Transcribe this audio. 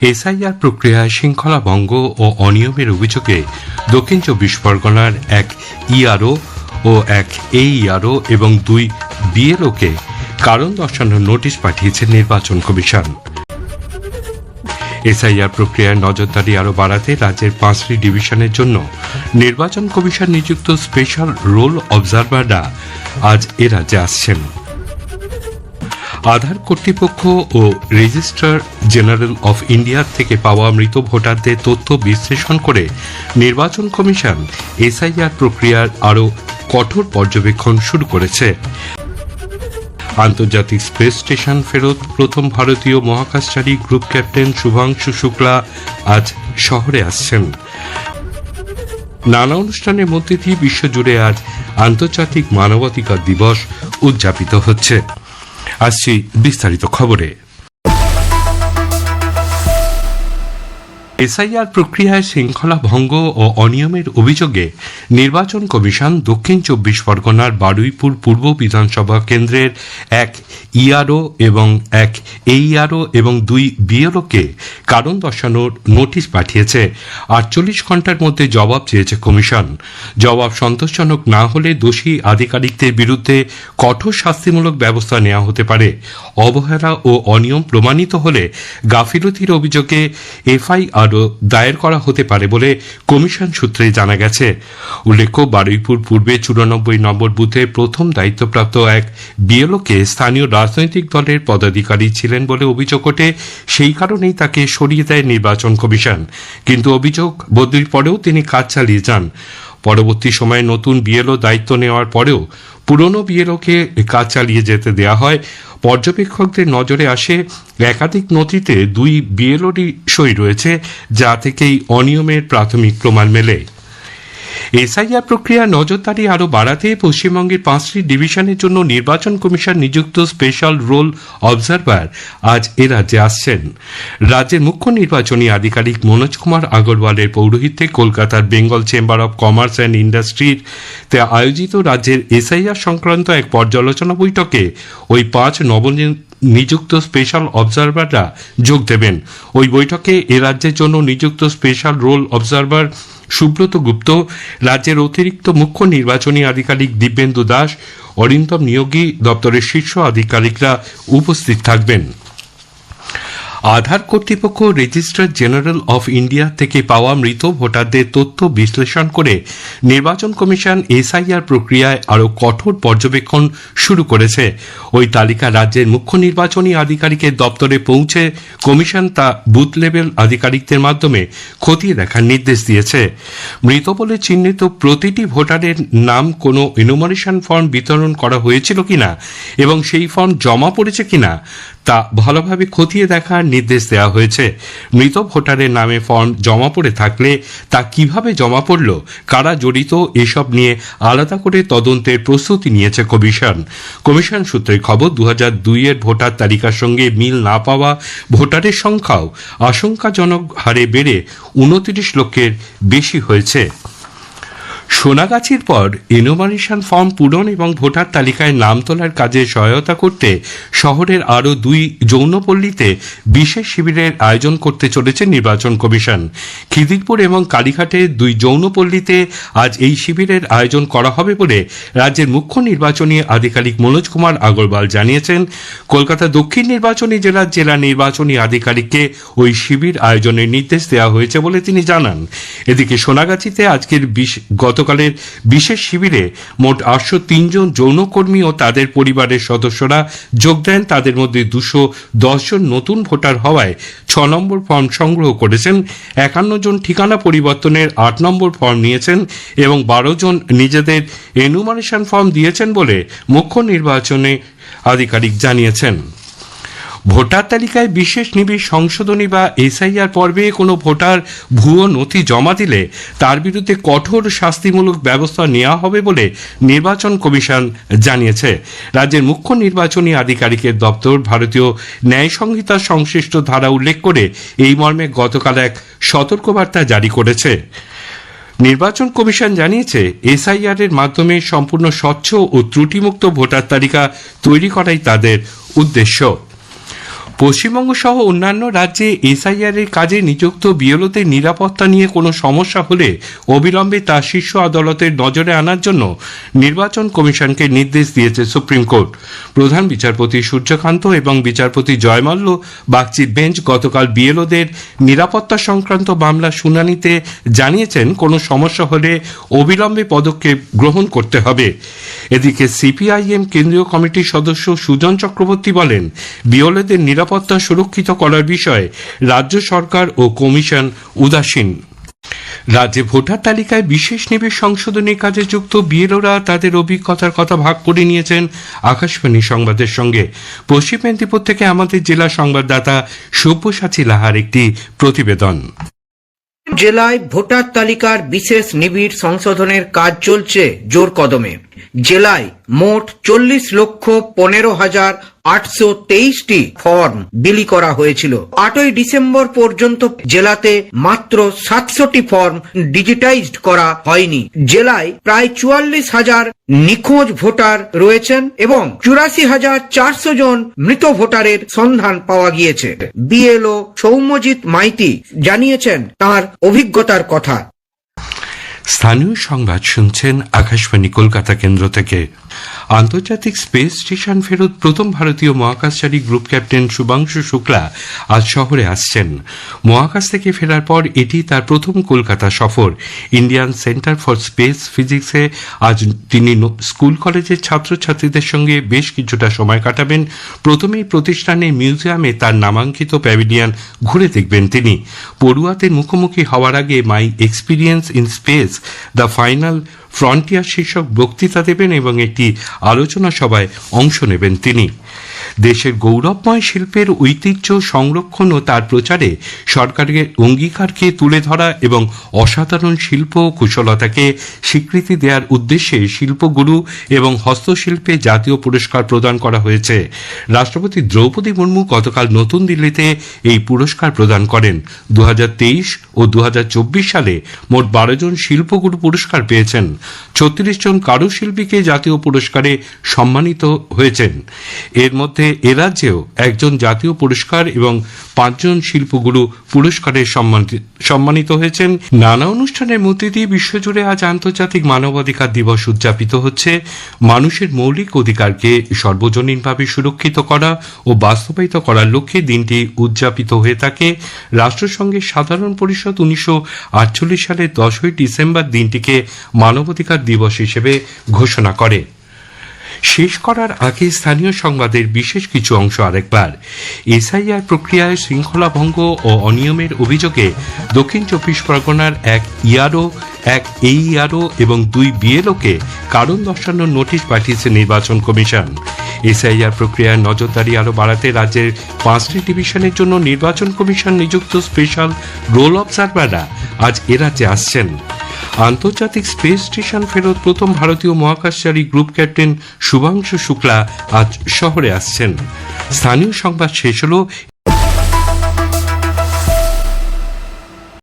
SIR প্রক্রিয়ায় শৃঙ্খলা ভঙ্গ ও অনিয়মের অভিযোগে দক্ষিণ চব্বিশ পরগনার এক ইআরও ও এক এইআরও এবং দুই বিএলওকে কারণ দর্শানোর নোটিশ পাঠিয়েছে নির্বাচন কমিশন। এসআইআর প্রক্রিয়ার নজরদারি আরও বাড়াতে রাজ্যের পাঁচটি ডিভিশনের জন্য নির্বাচন কমিশন নিযুক্ত স্পেশাল রোল অবজারভাররা আজ এ রাজ্যে আসছেন। আধার কর্তৃপক্ষ ও রেজিস্ট্রার জেনারেল অফ ইন্ডিয়ার থেকে পাওয়া মৃত ভোটারদের তথ্য বিশ্লেষণ করে নির্বাচন কমিশন এসআইআর প্রক্রিয়ার আরও কঠোর পর্যবেক্ষণ শুরু করেছে। আন্তর্জাতিক স্পেস স্টেশন ফেরত প্রথম ভারতীয় মহাকাশচারী গ্রুপ ক্যাপ্টেন শুভাংশু শুক্লা আজ শহরে আসছেন। নানা অনুষ্ঠানের মধ্যে দিয়ে বিশ্বজুড়ে আজ আন্তর্জাতিক মানবাধিকার দিবস উদযাপিত হচ্ছে। 足でしたりとかぶれ。এসআইআর প্রক্রিয়ায় শৃঙ্খলা ভঙ্গ ও অনিয়মের অভিযোগে নির্বাচন কমিশন দক্ষিণ চব্বিশ পরগনার বারুইপুর পূর্ব বিধানসভা কেন্দ্রের এক ইআরও এবং এক এইআরও এবং দুই বিএলওকে কারণ দর্শানোর নোটিশ পাঠিয়েছে। আটচল্লিশ ঘণ্টার মধ্যে জবাব চেয়েছে কমিশন। জবাব সন্তোষজনক না হলে দোষী আধিকারিকদের বিরুদ্ধে কঠোর শাস্তিমূলক ব্যবস্থা নেওয়া হতে পারে। অবহেলা ও অনিয়ম প্রমাণিত হলে গাফিলতির অভিযোগে এফআইআরও দায়ের করা হতে পারে বলে কমিশন সূত্রে জানা গেছে। উল্লেখ্য, বারুইপুর পূর্বে চুরানব্বই নম্বর বুথে প্রথম দায়িত্বপ্রাপ্ত এক বিএলওকে স্থানীয় রাজনৈতিক দলের পদাধিকারী ছিলেন বলে অভিযোগ ওঠে। সেই কারণেই তাকে সরিয়ে দেয় নির্বাচন কমিশন। কিন্তু অভিযোগ বদলির পরেও তিনি কাজ চালিয়ে যান। পরবর্তী সময়ে নতুন বিএলও দায়িত্ব নেওয়ার পরেও পুরনো বিএলওকে কাজ চালিয়ে যেতে দেয়া হয়। পর্যবেক্ষকদের নজরে আসে একাধিক নথিতে দুই বিএলওডি সই রয়েছে, যা থেকেই অনিয়মের প্রাথমিক প্রমাণ মেলে। এসআইআর প্রক্রিয়া নজরদারি আরও বাড়াতে পশ্চিমবঙ্গের পাঁচটি ডিভিশনের জন্য নির্বাচন কমিশন নিযুক্ত স্পেশাল রোল অবজারভার আজ এ রাজ্যে আসছেন। রাজ্যের মুখ্য নির্বাচনী আধিকারিক মনোজ কুমার আগরওয়ালের পৌরোহিত্যে কলকাতার Bengal chamber of commerce and ইন্ডাস্ট্রির তে আয়োজিত রাজ্যের এসআইআর সংক্রান্ত এক পর্যালোচনা বৈঠকে ওই পাঁচ নবনির্বাচিত নিযুক্ত স্পেশাল অবজারভাররা যোগ দেবেন। ওই বৈঠকে এ রাজ্যের জন্য নিযুক্ত special roll observer Subrata Gupta, রাজ্যের অতিরিক্ত মুখ্য নির্বাচনী আধিকারিক দিব্যেন্দু দাস, অরিন্দম নিয়োগী দপ্তরের শীর্ষ আধিকারিকরা উপস্থিত থাকবেন। আধার কর্তৃপক্ষ রেজিস্ট্রার জেনারেল অফ ইন্ডিয়া থেকে পাওয়া মৃত ভোটারদের তথ্য বিশ্লেষণ করে নির্বাচন কমিশন এসআইআর প্রক্রিয়ায় আরও কঠোর পর্যবেক্ষণ শুরু করেছে। ওই তালিকা রাজ্যের মুখ্য নির্বাচনী আধিকারিকের দপ্তরে পৌঁছে কমিশন তা বুথ লেভেল আধিকারিকদের মাধ্যমে খতিয়ে দেখার নির্দেশ দিয়েছে। মৃত বলে চিহ্নিত প্রতিটি ভোটারের নাম কোনো ইনোমারেশন ফর্ম বিতরণ করা হয়েছিল কিনা এবং সেই ফর্ম জমা পড়েছে কিনা তা ভালোভাবে খতিয়ে দেখার নির্দেশ দেওয়া হয়েছে। মৃত ভোটারের নামে ফর্ম জমা পড়ে থাকলে তা কীভাবে জমা পড়ল, কারা জড়িত, এসব নিয়ে আলাদা করে তদন্তের প্রস্তুতি নিয়েছে কমিশন। কমিশন সূত্রে খবর দু হাজার দুইয়ের ভোটার তালিকার সঙ্গে মিল না পাওয়া ভোটারের সংখ্যাও আশঙ্কাজনক হারে বেড়ে উনত্রিশ লক্ষের বেশি হয়েছে। সোনাগাছির পর ইনোমারেশন ফর্ম পূরণ এবং ভোটার তালিকায় নাম তোলার কাজে সহায়তা করতে শহরের আরও দুই যৌনপল্লীতে বিশেষ শিবিরের আয়োজন করতে চলেছে নির্বাচন কমিশন। খিদিরপুর এবং কালীঘাটে দুই যৌনপল্লীতে আজ এই শিবিরের আয়োজন করা হবে বলে রাজ্যের মুখ্য নির্বাচনী আধিকারিক মনোজ কুমার আগরওয়াল জানিয়েছেন। কলকাতা দক্ষিণ নির্বাচনী জেলার জেলা নির্বাচনী আধিকারিককে ওই শিবির আয়োজনের নির্দেশ দেওয়া হয়েছে বলে তিনি জানান। এদিকে সোনাগাছিতে আজকের বিশ- গতকালের বিশেষ শিবিরে মোট আটশো তিনজন যৌনকর্মী ও তাদের পরিবারের সদস্যরা যোগ দেন। তাদের মধ্যে দুশো জন নতুন ভোটার হওয়ায় ছ নম্বর ফর্ম সংগ্রহ করেছেন। একান্ন জন ঠিকানা পরিবর্তনের আট নম্বর ফর্ম নিয়েছেন এবং বারো জন নিজেদের এনুমারেশন ফর্ম দিয়েছেন বলে মুখ্য নির্বাচনে আধিকারিক জানিয়েছেন। ভোটার তালিকায় বিশেষ নিবিড় সংশোধনী বা এসআইআর পর্বে কোনো ভোটার ভুয়ো নথি জমা দিলে তার বিরুদ্ধে কঠোর শাস্তিমূলক ব্যবস্থা নেওয়া হবে বলে নির্বাচন কমিশন জানিয়েছে। রাজ্যের মুখ্য নির্বাচনী আধিকারিকের দপ্তর ভারতীয় ন্যায় সংহিতার সংশ্লিষ্ট ধারা উল্লেখ করে এই মর্মে গতকাল এক সতর্কবার্তা জারি করেছে। নির্বাচন কমিশন জানিয়েছে, এসআইআর এর মাধ্যমে সম্পূর্ণ স্বচ্ছ ও ত্রুটিমুক্ত ভোটার তালিকা তৈরি করাই তাদের উদ্দেশ্য। পশ্চিমবঙ্গ সহ অন্যান্য রাজ্যে এসআইআর এর কাজে নিযুক্ত বিএলওদের নিরাপত্তা নিয়ে কোনো সমস্যা হলে অবিলম্বে তা শীর্ষ আদালতের নজরে আনার জন্য নির্বাচন কমিশনকে নির্দেশ দিয়েছে সুপ্রিম কোর্ট। প্রধান বিচারপতি সূর্যকান্ত এবং বিচারপতি জয়মাল্য বাগচির বেঞ্চ গতকাল বিএলওদের নিরাপত্তা সংক্রান্ত মামলা শুনানিতে জানিয়েছেন, কোনো সমস্যা হলে অবিলম্বে পদক্ষেপ গ্রহণ করতে হবে। এদিকে সিপিআইএম কেন্দ্রীয় কমিটির সদস্য সুজন চক্রবর্তী বলেন বিওলেদের নিরাপত্তা সুরক্ষিত করার বিষয়ে রাজ্য সরকার ও কমিশন উদাসীন। রাজ্যে ভোটার তালিকায় বিশেষ নিবেশ সংশোধনী কাজে যুক্ত বিএলওরা তাদের অভিজ্ঞতার কথা ভাগ করে নিয়েছেন আকাশবাণী সংবাদের সঙ্গে। পশ্চিম মেদিনীপুর থেকে আমাদের জেলা সংবাদদাতা সব্যসাচী লাহার একটি প্রতিবেদন। জেলায় ভোটার তালিকার বিশেষ নিবিড় সংশোধনের কাজ চলছে জোর কদমে। জেলায় মোট চল্লিশ লক্ষ পনেরো হাজার আটশো তেইশটি ফর্ম বিলি করা হয়েছিল। আটই ডিসেম্বর পর্যন্ত জেলাতে মাত্র সাতশোটি ফর্ম ডিজিটাইজড করা হয়নি। জেলায় প্রায় চুয়াল্লিশ হাজার নিখোঁজ ভোটার রয়েছেন এবং চুরাশি হাজার চারশো জন মৃত ভোটারের সন্ধান পাওয়া গিয়েছে। বিএলও সৌম্যজিৎ মাইতি জানিয়েছেন তার অভিজ্ঞতার কথা। স্থানীয় সংবাদ শুনছেন আকাশবাণী কলকাতা কেন্দ্র থেকে। আন্তর্জাতিক স্পেস স্টেশন ফেরত প্রথম ভারতীয় মহাকাশচারী গ্রুপ ক্যাপ্টেন শুভাংশু শুক্লা আজ শহরে আসছেন। মহাকাশ থেকে ফেরার পর এটি তার প্রথম কলকাতা সফর। ইন্ডিয়ান সেন্টার ফর স্পেস ফিজিক্সে আজ তিনি স্কুল কলেজের ছাত্রছাত্রীদের সঙ্গে বেশ কিছুটা সময় কাটাবেন। প্রথমেই প্রতিষ্ঠানে মিউজিয়ামে তার নামাঙ্কিত প্যাভিলিয়ন ঘুরে দেখবেন তিনি। পড়ুয়াদের মুখোমুখি হওয়ার আগে my experience in space, the final frontier শীর্ষক বক্তৃতা দেবেন এবং একটি আলোচনা সভায় অংশ নেবেন তিনি। দেশের গৌরবময় শিল্পের ঐতিহ্য সংরক্ষণ ও তার প্রচারে সরকারের অঙ্গীকারকে তুলে ধরা এবং অসাধারণ শিল্প কুশলতাকে স্বীকৃতি দেওয়ার উদ্দেশ্যে শিল্পগুরু এবং হস্তশিল্পে জাতীয় পুরস্কার প্রদান করা হয়েছে। রাষ্ট্রপতি দ্রৌপদী মুর্মু গতকাল নতুন দিল্লিতে এই পুরস্কার প্রদান করেন। দু হাজার তেইশ ও দু হাজার চব্বিশ সালে মোট বারো জন শিল্পগুরু পুরস্কার পেয়েছেন। ছত্রিশ জন কারুশিল্পীকে জাতীয় পুরস্কারে সম্মানিত হয়েছেন। এর মধ্যে এ রাজ্যেও একজন জাতীয় পুরস্কার এবং পাঁচজন শিল্পগুরু পুরস্কারে সম্মানিত হয়েছেন। নানা অনুষ্ঠানের মধ্যে দিয়ে বিশ্বজুড়ে আজ আন্তর্জাতিক মানবাধিকার দিবস উদযাপিত হচ্ছে। মানুষের মৌলিক অধিকারকে সর্বজনীনভাবে সুরক্ষিত করা ও বাস্তবায়িত করার লক্ষ্যে দিনটি উদযাপিত হয়ে থাকে। রাষ্ট্রসংঘের সাধারণ পরিষদ উনিশশো আটচল্লিশ সালের দশই ডিসেম্বর দিনটিকে মানবাধিকার দিবস হিসেবে ঘোষণা করে। শেষ করার আগে স্থানীয় সংবাদের বিশেষ কিছু অংশ আরেকবার। এসআইআর প্রক্রিয়ায় শৃঙ্খলা ভঙ্গ ও অনিয়মের অভিযোগে দক্ষিণ চব্বিশ পরগনার এক ইয়ারও, এক এইআরও এবং দুই বিএলওকে কারণ দর্শানোর নোটিশ পাঠিয়েছে নির্বাচন কমিশন। এসআইআর প্রক্রিয়ায় নজরদারি আরও বাড়াতে রাজ্যের পাঁচটি ডিভিশনের জন্য নির্বাচন কমিশন নিযুক্ত স্পেশাল রোল অবজারভাররা আজ এ রাজ্যে আসছেন। আন্তর্জাতিক স্পেস স্টেশন ফেরত প্রথম ভারতীয় মহাকাশচারী গ্রুপ ক্যাপ্টেন শুভাংশু শুক্লা আজ শহরে আসছেন। স্থানীয় সংবাদ শেষ হল।